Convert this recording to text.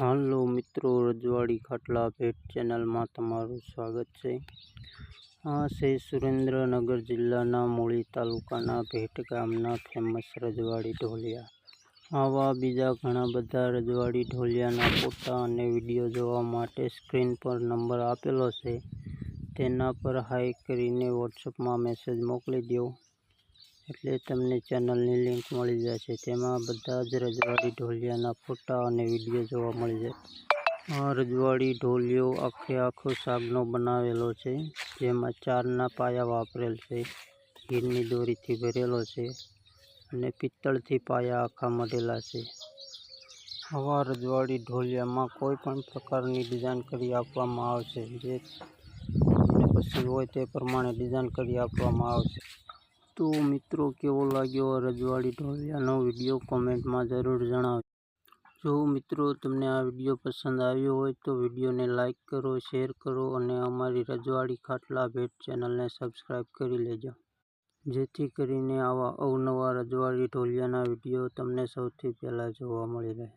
હાલો મિત્રો, રજવાડી ખાટલા ભેટ ચેનલમાં તમારું સ્વાગત છે. આ છે સુરેન્દ્રનગર જિલ્લાના મૂળી તાલુકાના ભેટ ગામના ફેમસ રજવાડી ઢોલિયા. આવા બીજા ઘણા બધા રજવાડી ઢોલિયાના ફોટા અને વીડિયો જોવા માટે સ્ક્રીન પર નંબર આપેલો છે. તેના પર હાઈ કરીને વોટ્સઅપમાં મેસેજ મોકલી દો એટલે તમને ચેનલની લિંક મળી જશે. તેમાં બધા જ રજવાડી ઢોલિયાના ફોટા અને વીડિયો જોવા મળી જાય. આ રજવાડી ઢોલિયો આખે આખો સાગનો બનાવેલો છે, જેમાં ચારના પાયા વાપરેલ છે ગીરની દોરીથી ભરેલો છે અને પિત્તળથી પાયા આખા મઢેલા છે. આવા રજવાડી ઢોલિયામાં કોઈ પણ પ્રકારની ડિઝાઇન કરી આપવામાં આવશે. જે પસંદ હોય તે પ્રમાણે ડિઝાઇન કરી આપવામાં આવશે. તો મિત્રો, કેવો લાગ્યો આ રજવાડી ઢોલિયાનો વીડિયો? કોમેન્ટમાં જરૂર જણાવજો. જો મિત્રો, તમને આ વીડિયો પસંદ આવ્યો હોય તો વિડીયોને લાઇક કરો, શેર કરો અને અમારી રજવાડી ખાટલા ભેટ ચેનલને સબસ્ક્રાઈબ કરી લેજો. જેથી કરીને આવા અવનવા રજવાડી ઢોલિયાના વીડિયો તમને સૌથી પહેલાં જોવા મળી રહે.